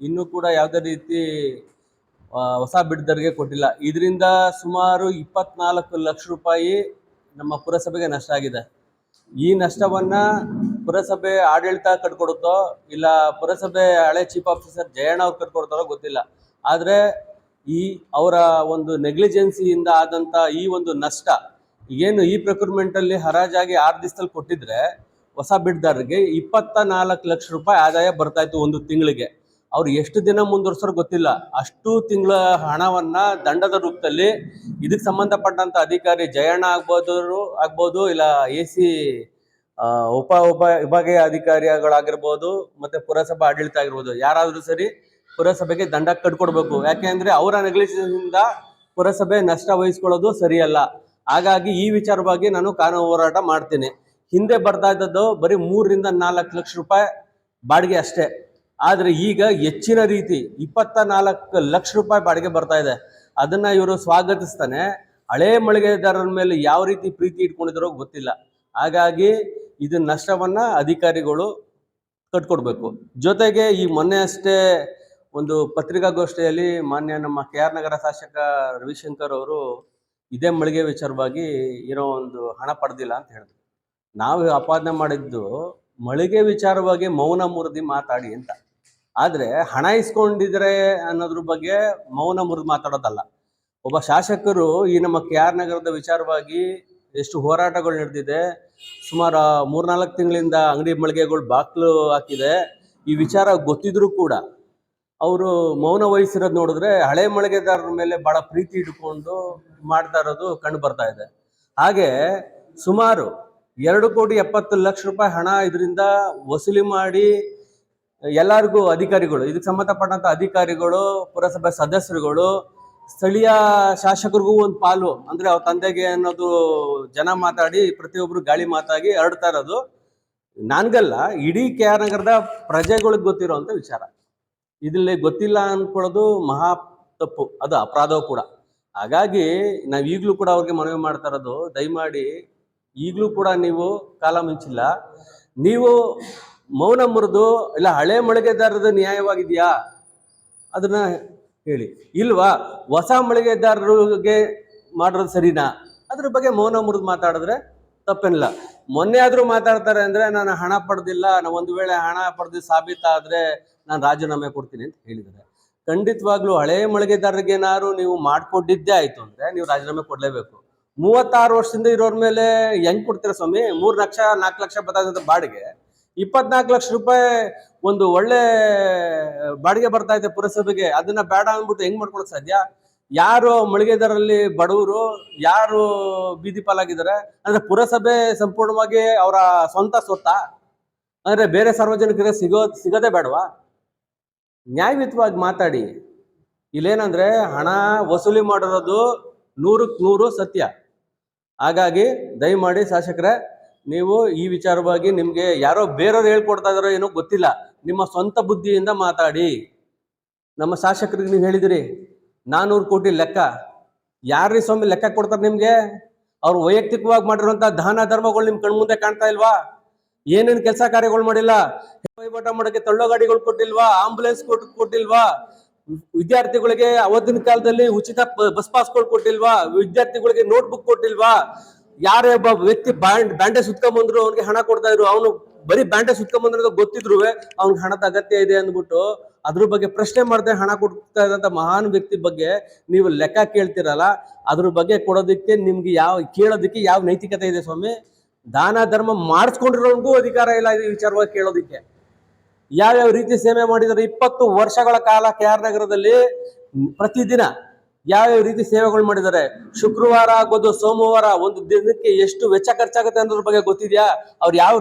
ಇನ್ನೂ ಕೂಡ ಯಾವುದೇ ರೀತಿ ಹೊಸ ಬಿಡ್ದರಿಗೆ ಕೊಟ್ಟಿಲ್ಲ. ಇದರಿಂದ ಸುಮಾರು ಇಪ್ಪತ್ನಾಲ್ಕು ಲಕ್ಷ ರೂಪಾಯಿ ನಮ್ಮ ಪುರಸಭೆಗೆ ನಷ್ಟ ಆಗಿದೆ. ಈ ನಷ್ಟವನ್ನ ಪುರಸಭೆ ಆಡಳಿತ ಕಟ್ಕೊಡುತ್ತೋ, ಇಲ್ಲ ಪುರಸಭೆ ಹಳೆ ಚೀಫ್ ಆಫೀಸರ್ ಜಯಣ್ಣ ಅವ್ರು ಕಟ್ಕೊಡ್ತಾರೋ ಗೊತ್ತಿಲ್ಲ. ಆದ್ರೆ ಈ ಅವರ ಒಂದು ನೆಗ್ಲಿಜೆನ್ಸಿಯಿಂದ ಆದಂತ ಈ ಒಂದು ನಷ್ಟ ಏನು ಈ ಪ್ರೊಕ್ಯೂರ್ಮೆಂಟ್ ಅಲ್ಲಿ ಹರಾಜಾಗಿ ಆರು ದಿವಸದಲ್ಲಿ ಕೊಟ್ಟಿದ್ರೆ ಹೊಸ ಬಿಡ್ದಾರರಿಗೆ ಇಪ್ಪತ್ತ ನಾಲ್ಕು ಲಕ್ಷ ರೂಪಾಯಿ ಆದಾಯ ಬರ್ತಾ ಇತ್ತು ಒಂದು ತಿಂಗಳಿಗೆ. ಅವ್ರು ಎಷ್ಟು ದಿನ ಮುಂದುವರ್ಸೋರು ಗೊತ್ತಿಲ್ಲ. ಅಷ್ಟು ತಿಂಗಳ ಹಣವನ್ನ ದಂಡದ ರೂಪದಲ್ಲಿ ಇದಕ್ಕೆ ಸಂಬಂಧಪಟ್ಟಂತ ಅಧಿಕಾರಿ ಜಯಣ್ಣ ಆಗ್ಬೋದು ಆಗ್ಬೋದು, ಇಲ್ಲ ಎ ಸಿ ಉಪ ಉಪ ವಿಭಾಗೀಯ ಅಧಿಕಾರಿಗಳಾಗಿರ್ಬೋದು, ಮತ್ತೆ ಪುರಸಭಾ ಆಡಳಿತ ಆಗಿರ್ಬೋದು, ಯಾರಾದ್ರೂ ಸರಿ ಪುರಸಭೆಗೆ ದಂಡ ಕಟ್ಕೊಡ್ಬೇಕು. ಯಾಕೆಂದ್ರೆ ಅವರ ನೆಗ್ಲಿಜಿಯಿಂದ ಪುರಸಭೆ ನಷ್ಟ ವಹಿಸ್ಕೊಳ್ಳೋದು ಸರಿಯಲ್ಲ. ಹಾಗಾಗಿ ಈ ವಿಚಾರವಾಗಿ ನಾನು ಕಾನೂನು ಹೋರಾಟ ಮಾಡ್ತೀನಿ. ಹಿಂದೆ ಬರ್ತಾ ಇದ್ದದ್ದು ಬರೀ ಮೂರರಿಂದ ನಾಲ್ಕು ಲಕ್ಷ ರೂಪಾಯಿ ಬಾಡಿಗೆ ಅಷ್ಟೇ. ಆದರೆ ಈಗ ಹೆಚ್ಚಿನ ರೀತಿ ಇಪ್ಪತ್ತ ನಾಲ್ಕು ಲಕ್ಷ ರೂಪಾಯಿ ಬಾಡಿಗೆ ಬರ್ತಾ ಇದೆ. ಅದನ್ನ ಇವರು ಸ್ವಾಗತಿಸ್ತಾನೆ. ಹಳೇ ಮಳಿಗೆದಾರರ ಮೇಲೆ ಯಾವ ರೀತಿ ಪ್ರೀತಿ ಇಟ್ಕೊಂಡಿದ್ರೋ ಗೊತ್ತಿಲ್ಲ. ಹಾಗಾಗಿ ಇದು ನಷ್ಟವನ್ನ ಅಧಿಕಾರಿಗಳು ಕಟ್ಕೊಡ್ಬೇಕು. ಜೊತೆಗೆ ಈ ಮೊನ್ನೆ ಅಷ್ಟೇ ಒಂದು ಪತ್ರಿಕಾಗೋಷ್ಠಿಯಲ್ಲಿ ಮಾನ್ಯ ನಮ್ಮ ಕೆ ಆರ್ ನಗರ ಶಾಸಕ ರವಿಶಂಕರ್ ಅವರು ಇದೇ ಮಳಿಗೆ ವಿಚಾರವಾಗಿ ಏನೋ ಒಂದು ಹಣ ಪಡೆದಿಲ್ಲ ಅಂತ ಹೇಳಿದ್ರು. ನಾವು ಆಪಾದನೆ ಮಾಡಿದ್ದು ಮಳಿಗೆ ವಿಚಾರವಾಗಿ ಮೌನ ಮುರಿದಿ ಮಾತಾಡಿ ಅಂತ. ಆದ್ರೆ ಹಣ ಇಸ್ಕೊಂಡಿದ್ರೆ ಅನ್ನೋದ್ರ ಬಗ್ಗೆ ಮೌನ ಮುರಿದು ಮಾತಾಡೋದಲ್ಲ. ಒಬ್ಬ ಶಾಸಕರು ಈ ನಮ್ಮ ಕೆ ಆರ್ ನಗರದ ವಿಚಾರವಾಗಿ ಎಷ್ಟು ಹೋರಾಟಗಳು ನಡೆದಿದೆ, ಸುಮಾರು ಮೂರ್ನಾಲ್ಕು ತಿಂಗಳಿಂದ ಅಂಗಡಿ ಮಳಿಗೆಗಳು ಬಾಕ್ಲು ಹಾಕಿದೆ. ಈ ವಿಚಾರ ಗೊತ್ತಿದ್ರು ಕೂಡ ಅವರು ಮೌನ ವಹಿಸಿರೋದು ನೋಡಿದ್ರೆ ಹಳೆ ಮಳಿಗೆದಾರರ ಮೇಲೆ ಬಹಳ ಪ್ರೀತಿ ಇಟ್ಕೊಂಡು ಮಾಡ್ತಾ ಇರೋದು ಕಂಡು ಬರ್ತಾ ಇದೆ. ಹಾಗೆ ಸುಮಾರು ಎರಡು ಕೋಟಿ ಎಪ್ಪತ್ತು ಲಕ್ಷ ರೂಪಾಯಿ ಹಣ ಇದರಿಂದ ವಸೂಲಿ ಮಾಡಿ, ಎಲ್ಲರಿಗೂ ಅಧಿಕಾರಿಗಳು, ಇದಕ್ಕೆ ಸಂಬಂಧಪಟ್ಟಂತ ಅಧಿಕಾರಿಗಳು, ಪುರಸಭೆ ಸದಸ್ಯರುಗಳು, ಸ್ಥಳೀಯ ಶಾಸಕರಿಗೂ ಒಂದು ಪಾಲು. ಅಂದ್ರೆ ಅವ್ರ ತಂದೆಗೆ ಅನ್ನೋದು ಜನ ಮಾತಾಡಿ, ಪ್ರತಿಯೊಬ್ರು ಗಾಳಿ ಮಾತಾಗಿ ಹರಡ್ತಾ ಇರೋದು. ನನ್ಗಲ್ಲ, ಇಡೀ ಕೆ ಆರ್ ನಗರದ ಪ್ರಜೆಗಳಿಗೆ ಅಂತ ವಿಚಾರ. ಇದ್ರಲ್ಲಿ ಗೊತ್ತಿಲ್ಲ ಅನ್ಕೊಳ್ಳೋದು ಮಹಾ ತಪ್ಪು. ಅದು ಅಪರಾಧವೂ ಕೂಡ. ಹಾಗಾಗಿ ನಾವು ಈಗಲೂ ಕೂಡ ಅವ್ರಿಗೆ ಮನವಿ ಮಾಡ್ತಾ ಇರೋದು, ದಯಮಾಡಿ ಈಗಲೂ ಕೂಡ ನೀವು ಕಾಲ ಮುಂಚಿಲ್ಲ. ನೀವು ಮೌನ ಮುರಿದು ಇಲ್ಲ ಹಳೆ ಮಳಿಗೆದಾರದು ನ್ಯಾಯವಾಗಿದೆಯಾ? ಅದನ್ನ ಹೇಳಿ. ಇಲ್ವಾ? ಹೊಸ ಮಳಿಗೆದಾರರಿಗೆ ಮಾಡೋದು ಸರಿನಾ? ಅದ್ರ ಬಗ್ಗೆ ಮೌನ ಮುರಿದು ಮಾತಾಡಿದ್ರೆ ತಪ್ಪೇನಿಲ್ಲ. ಮೊನ್ನೆ ಆದ್ರೂ ಮಾತಾಡ್ತಾರೆ ಅಂದ್ರೆ ನಾನು ಹಣ ಪಡೆದಿಲ್ಲ, ನಾನು ಒಂದು ವೇಳೆ ಹಣ ಪಡೆದು ಸಾಬೀತಾದರೆ ನಾನು ರಾಜೀನಾಮೆ ಕೊಡ್ತೀನಿ ಅಂತ ಹೇಳಿದ್ದಾರೆ. ಖಂಡಿತವಾಗ್ಲೂ ಹಳೆ ಮಳಿಗೆದಾರರಿಗೆ ಏನಾದ್ರು ನೀವು ಮಾಡಿಕೊಂಡಿದ್ದೇ ಆಯ್ತು ಅಂದ್ರೆ ನೀವು ರಾಜೀನಾಮೆ ಕೊಡ್ಲೇಬೇಕು. ಮೂವತ್ತಾರು ವರ್ಷದಿಂದ ಇರೋರ್ ಮೇಲೆ ಹೆಂಗ್ ಕೊಡ್ತೀರ ಸ್ವಾಮಿ? ಮೂರ್ ಲಕ್ಷ, ನಾಲ್ಕು ಲಕ್ಷ ಬರ್ತಾ ಬಾಡಿಗೆ. ಇಪ್ಪತ್ನಾಲ್ಕು ಲಕ್ಷ ರೂಪಾಯಿ ಒಂದು ಒಳ್ಳೆ ಬಾಡಿಗೆ ಬರ್ತಾ ಇದೆ ಪುರಸಭೆಗೆ. ಅದನ್ನ ಬೇಡ ಅಂದ್ಬಿಟ್ಟು ಹೆಂಗ್ ಮಾಡ್ಕೊಳಕ್ ಸಾಧ್ಯ? ಯಾರು ಮಳಿಗೆದಾರಲ್ಲಿ ಬಡವರು, ಯಾರು ಬೀದಿ ಪಾಲಾಗಿದ್ದಾರೆ? ಅಂದ್ರೆ ಪುರಸಭೆ ಸಂಪೂರ್ಣವಾಗಿ ಅವರ ಸ್ವಂತ ಸ್ವತ್ತ? ಅಂದ್ರೆ ಬೇರೆ ಸಾರ್ವಜನಿಕರಿಗೆ ಸಿಗೋ, ಸಿಗೋದೇ ಬೇಡವಾ? ನ್ಯಾಯಯುತವಾಗಿ ಮಾತಾಡಿ. ಇಲ್ಲೇನಂದ್ರೆ ಹಣ ವಸೂಲಿ ಮಾಡಿರೋದು ನೂರಕ್ಕೆ ನೂರು ಸತ್ಯ. ಹಾಗಾಗಿ ದಯಮಾಡಿ ಶಾಸಕರೇ, ನೀವು ಈ ವಿಚಾರವಾಗಿ ನಿಮಗೆ ಯಾರೋ ಬೇರೆಯವ್ರು ಹೇಳ್ಕೊಡ್ತಾ ಇದಾರೋ ಏನೋ ಗೊತ್ತಿಲ್ಲ, ನಿಮ್ಮ ಸ್ವಂತ ಬುದ್ಧಿಯಿಂದ ಮಾತಾಡಿ. ನಮ್ಮ ಶಾಸಕರಿಗೆ ನೀವು ಹೇಳಿದಿರಿ, ನಾನೂರು ಕೋಟಿ ಲೆಕ್ಕ. ಯಾರ್ರೀ ಸ್ವಾಮಿ ಲೆಕ್ಕ ಕೊಡ್ತಾರೆ ನಿಮಗೆ? ಅವ್ರು ವೈಯಕ್ತಿಕವಾಗಿ ಮಾಡಿರುವಂಥ ದಾನ ಧರ್ಮಗಳು ನಿಮ್ಮ ಕಣ್ಮುಂದೆ ಕಾಣ್ತಾ ಇಲ್ವಾ? ಏನೇನು ಕೆಲಸ ಕಾರ್ಯಗಳು ಮಾಡಿಲ್ಲ? ವಹಿವಾಟ ಮಾಡೋಕ್ಕೆ ತಳ್ಳೋ ಗಾಡಿಗಳು ಕೊಟ್ಟಿಲ್ವಾ? ಆಂಬುಲೆನ್ಸ್ ಕೊಟ್ಟು ಕೊಟ್ಟಿಲ್ವಾ? ವಿದ್ಯಾರ್ಥಿಗಳಿಗೆ ಅವತ್ತಿನ ಕಾಲದಲ್ಲಿ ಉಚಿತ ಬಸ್ ಪಾಸ್ಗಳು ಕೊಟ್ಟಿಲ್ವಾ? ವಿದ್ಯಾರ್ಥಿಗಳಿಗೆ ನೋಟ್ಬುಕ್ ಕೊಟ್ಟಿಲ್ವಾ? ಯಾರೇ ಒಬ್ಬ ವ್ಯಕ್ತಿ ಬ್ಯಾಂಡ್, ಬ್ಯಾಂಡೇಜ್ ಸುತ್ಕೊಂಬಂದ್ರು ಅವ್ನಿಗೆ ಹಣ ಕೊಡ್ತಾ ಇದ್ರು. ಅವನು ಬರೀ ಬ್ಯಾಂಡೇಜ್ ಸುತ್ಕೊಂಬಂದ್ರೆ ಗೊತ್ತಿದ್ರು ಅವ್ನಿಗೆ ಹಣದ ಅಗತ್ಯ ಇದೆ ಅಂದ್ಬಿಟ್ಟು ಅದ್ರ ಬಗ್ಗೆ ಪ್ರಶ್ನೆ ಮಾಡದೆ ಹಣ ಕೊಡ್ತಾ ಇದ್ದಂತ ಮಹಾನ್ ವ್ಯಕ್ತಿ ಬಗ್ಗೆ ನೀವು ಲೆಕ್ಕ ಕೇಳ್ತಿರಲ್ಲ, ಅದ್ರ ಬಗ್ಗೆ ಕೊಡೋದಕ್ಕೆ ನಿಮ್ಗೆ ಯಾವ, ಕೇಳೋದಕ್ಕೆ ಯಾವ ನೈತಿಕತೆ ಇದೆ ಸ್ವಾಮಿ? ದಾನ, ಧರ್ಮ ಮಾಡಿಸ್ಕೊಂಡಿರೋನ್ಗೂ ಅಧಿಕಾರ ಇಲ್ಲ ಈ ವಿಚಾರವಾಗಿ ಕೇಳೋದಕ್ಕೆ. ಯಾವ್ಯಾವ ರೀತಿ ಸೇವೆ ಮಾಡಿದ್ದಾರೆ ಇಪ್ಪತ್ತು ವರ್ಷಗಳ ಕಾಲ ಕೆ ಆರ್ ನಗರದಲ್ಲಿ ಪ್ರತಿದಿನ ಯಾವ್ಯಾವ ರೀತಿ ಸೇವೆಗಳು ಮಾಡಿದ್ದಾರೆ? ಶುಕ್ರವಾರ ಆಗೋದು ಸೋಮವಾರ, ಒಂದು ದಿನಕ್ಕೆ ಎಷ್ಟು ವೆಚ್ಚ ಖರ್ಚಾಗುತ್ತೆ ಅನ್ನೋದ್ರ ಬಗ್ಗೆ ಗೊತ್ತಿದ್ಯಾ? ಅವ್ರು ಯಾವ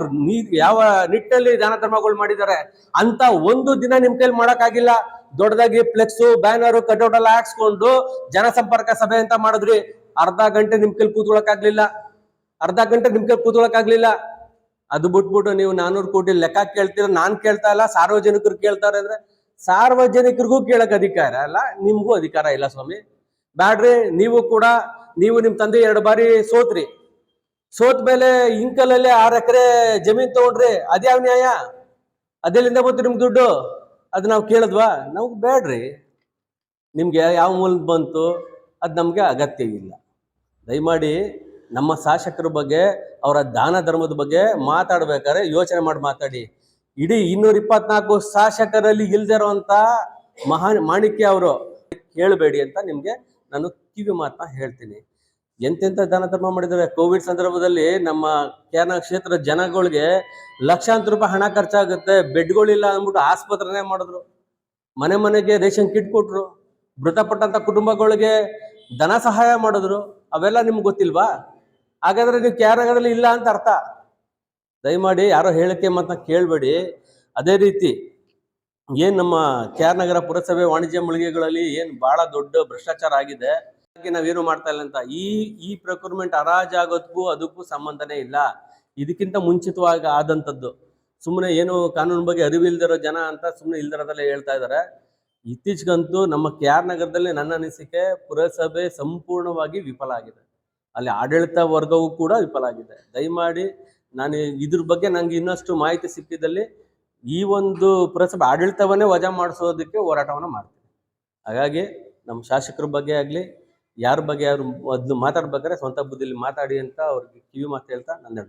ಯಾವ ನಿಟ್ಟಲ್ಲಿ ದಾನ ಧರ್ಮಗಳು ಮಾಡಿದ್ದಾರೆ? ಅಂತ ಒಂದು ದಿನ ನಿಮ್ ಕೈಲಿ ಮಾಡೋಕ್ಕಾಗಿಲ್ಲ. ದೊಡ್ಡದಾಗಿ ಫ್ಲೆಕ್ಸ್, ಬ್ಯಾನರು ಕಟೌಟ್ ಎಲ್ಲ ಹಾಕ್ಸ್ಕೊಂಡು ಜನಸಂಪರ್ಕ ಸಭೆ ಅಂತ ಮಾಡಿದ್ರಿ. ಅರ್ಧ ಗಂಟೆ ನಿಮ್ ಕೈಲಿ ಕೂತ್ಕೊಳಕ್ಕಾಗ್ಲಿಲ್ಲ. ಅರ್ಧ ಗಂಟೆ ನಿಮ್ ಕೈಲಿ ಕೂತ್ಕೊಳಕ್ಕಾಗ್ಲಿಲ್ಲ. ಅದು ಬಿಟ್ಬಿಟ್ಟು ನೀವು ನಾನೂರು ಕೋಟಿ ಲೆಕ್ಕ ಕೇಳ್ತೀರ? ನಾನ್ ಕೇಳ್ತಾ ಇಲ್ಲ, ಸಾರ್ವಜನಿಕರು ಕೇಳ್ತಾರೆ ಅಂದ್ರೆ ಸಾರ್ವಜನಿಕರಿಗೂ ಕೇಳಕ್ ಅಧಿಕಾರ ಅಲ್ಲ, ನಿಮ್ಗೂ ಅಧಿಕಾರ ಇಲ್ಲ ಸ್ವಾಮಿ. ಬ್ಯಾಡ್ರಿ, ನೀವು ಕೂಡ, ನೀವು ನಿಮ್ ತಂದೆ ಎರಡು ಬಾರಿ ಸೋತ್ರಿ. ಸೋತ್ ಮೇಲೆ ಇಂಕಲಲ್ಲೇ ಆರ್ ಎಕರೆ ಜಮೀನ್ ತಗೊಂಡ್ರಿ, ಅದ್ಯಾವ ನ್ಯಾಯ? ಅದೆಲ್ಲಿಂದ ಬಂತು ನಿಮ್ ದುಡ್ಡು? ಅದು ನಾವು ಕೇಳಿದ್ವಾ? ನಾವು ಬೇಡ್ರಿ ನಿಮ್ಗೆ ಯಾವ ಮೂಲ ಬಂತು? ಅದು ನಮಗೆ ಅಗತ್ಯ ಇಲ್ಲ. ದಯಮಾಡಿ ನಮ್ಮ ಶಾಸಕರ ಬಗ್ಗೆ, ಅವರ ದಾನ ಧರ್ಮದ ಬಗ್ಗೆ ಮಾತಾಡ್ಬೇಕಾದ್ರೆ ಯೋಚನೆ ಮಾಡಿ ಮಾತಾಡಿ. ಇಡೀ ಇನ್ನೂರ ಇಪ್ಪತ್ನಾಲ್ಕು ಶಾಸಕರಲ್ಲಿ ಇಲ್ದಿರುವಂತ ಮಹಾ ಮಾಣಿಕ್ಯ ಅವರು ಕೇಳಬೇಡಿ ಅಂತ ನಿಮಗೆ ನಾನು ಕಿವಿ ಮಾತನ್ನ ಹೇಳ್ತೀನಿ. ಎಂತೆಂತ ದಾನ ಧರ್ಮ ಮಾಡಿದ್ದಾರೆ? ಕೋವಿಡ್ ಸಂದರ್ಭದಲ್ಲಿ ನಮ್ಮ ಕೇರಳ ಕ್ಷೇತ್ರದ ಜನಗಳಿಗೆ ಲಕ್ಷಾಂತರ ರೂಪಾಯಿ ಹಣ ಖರ್ಚಾಗುತ್ತೆ, ಬೆಡ್ಗಳಿಲ್ಲ ಅಂದ್ಬಿಟ್ಟು ಆಸ್ಪತ್ರೆನೇ ಮಾಡಿದ್ರು. ಮನೆ ಮನೆಗೆ ರೇಷನ್ ಕಿಟ್ ಕೊಟ್ರು. ಮೃತಪಟ್ಟಂತ ಕುಟುಂಬಗಳಿಗೆ ಧನ ಸಹಾಯ ಮಾಡಿದ್ರು. ಅವೆಲ್ಲ ನಿಮ್ಗೆ ಗೊತ್ತಿಲ್ವಾ? ಹಾಗಾದ್ರೆ ನೀವು ಕ್ಯಾನಗರಲ್ಲಿ ಇಲ್ಲ ಅಂತ ಅರ್ಥ? ದಯಮಾಡಿ ಯಾರೋ ಹೇಳಕ್ಕೆ ಮಾತನ್ನ ಕೇಳಬೇಡಿ. ಅದೇ ರೀತಿ ಏನ್ ನಮ್ಮ ಕ್ಯಾರ್ ನಗರ ಪುರಸಭೆ ವಾಣಿಜ್ಯ ಮಳಿಗೆಗಳಲ್ಲಿ ಏನ್ ಬಹಳ ದೊಡ್ಡ ಭ್ರಷ್ಟಾಚಾರ ಆಗಿದೆ ನಾವೇನು ಮಾಡ್ತಾ ಇಲ್ಲ ಅಂತ ಈ ಈ ಪ್ರೊಕ್ಯೂರ್ಮೆಂಟ್ ಹರಾಜಾಗೋದಕ್ಕೂ ಅದಕ್ಕೂ ಸಂಬಂಧನೇ ಇಲ್ಲ. ಇದಕ್ಕಿಂತ ಮುಂಚಿತವಾಗಿ ಆದಂಥದ್ದು. ಸುಮ್ಮನೆ ಏನು ಕಾನೂನು ಬಗ್ಗೆ ಅರಿವಿಲ್ದಿರೋ ಜನ ಅಂತ ಸುಮ್ಮನೆ ಇಲ್ದಿರೋದಲ್ಲೇ ಹೇಳ್ತಾ ಇದ್ದಾರೆ ಇತ್ತೀಚೆಗಂತೂ ನಮ್ಮ ಕೆ ಆರ್ ನಗರದಲ್ಲಿ ನನ್ನ ಅನಿಸಿಕೆ ಪುರಸಭೆ ಸಂಪೂರ್ಣವಾಗಿ ವಿಫಲ ಆಗಿದೆ. ಅಲ್ಲಿ ಆಡಳಿತ ವರ್ಗವೂ ಕೂಡ ವಿಫಲ ಆಗಿದೆ. ದಯಮಾಡಿ ನಾನು ಇದ್ರ ಬಗ್ಗೆ ನಂಗೆ ಇನ್ನಷ್ಟು ಮಾಹಿತಿ ಸಿಕ್ಕಿದಲ್ಲಿ ಈ ಒಂದು ಪುರಸಭೆ ಆಡಳಿತವನ್ನೇ ವಜಾ ಮಾಡಿಸೋದಕ್ಕೆ ಹೋರಾಟವನ್ನು ಮಾಡ್ತೀನಿ. ಹಾಗಾಗಿ ನಮ್ಮ ಶಾಸಕರ ಬಗ್ಗೆ ಆಗಲಿ, ಯಾರ ಬಗ್ಗೆ ಯಾರು ಅದನ್ನು ಮಾತಾಡ್ಬೇಕಾದ್ರೆ ಸ್ವಂತ ಬುದ್ಧಿಲಿ ಮಾತಾಡಿ ಅಂತ ಅವ್ರಿಗೆ ಕಿವಿ ಮಾತು ಹೇಳ್ತಾ ನನ್ನ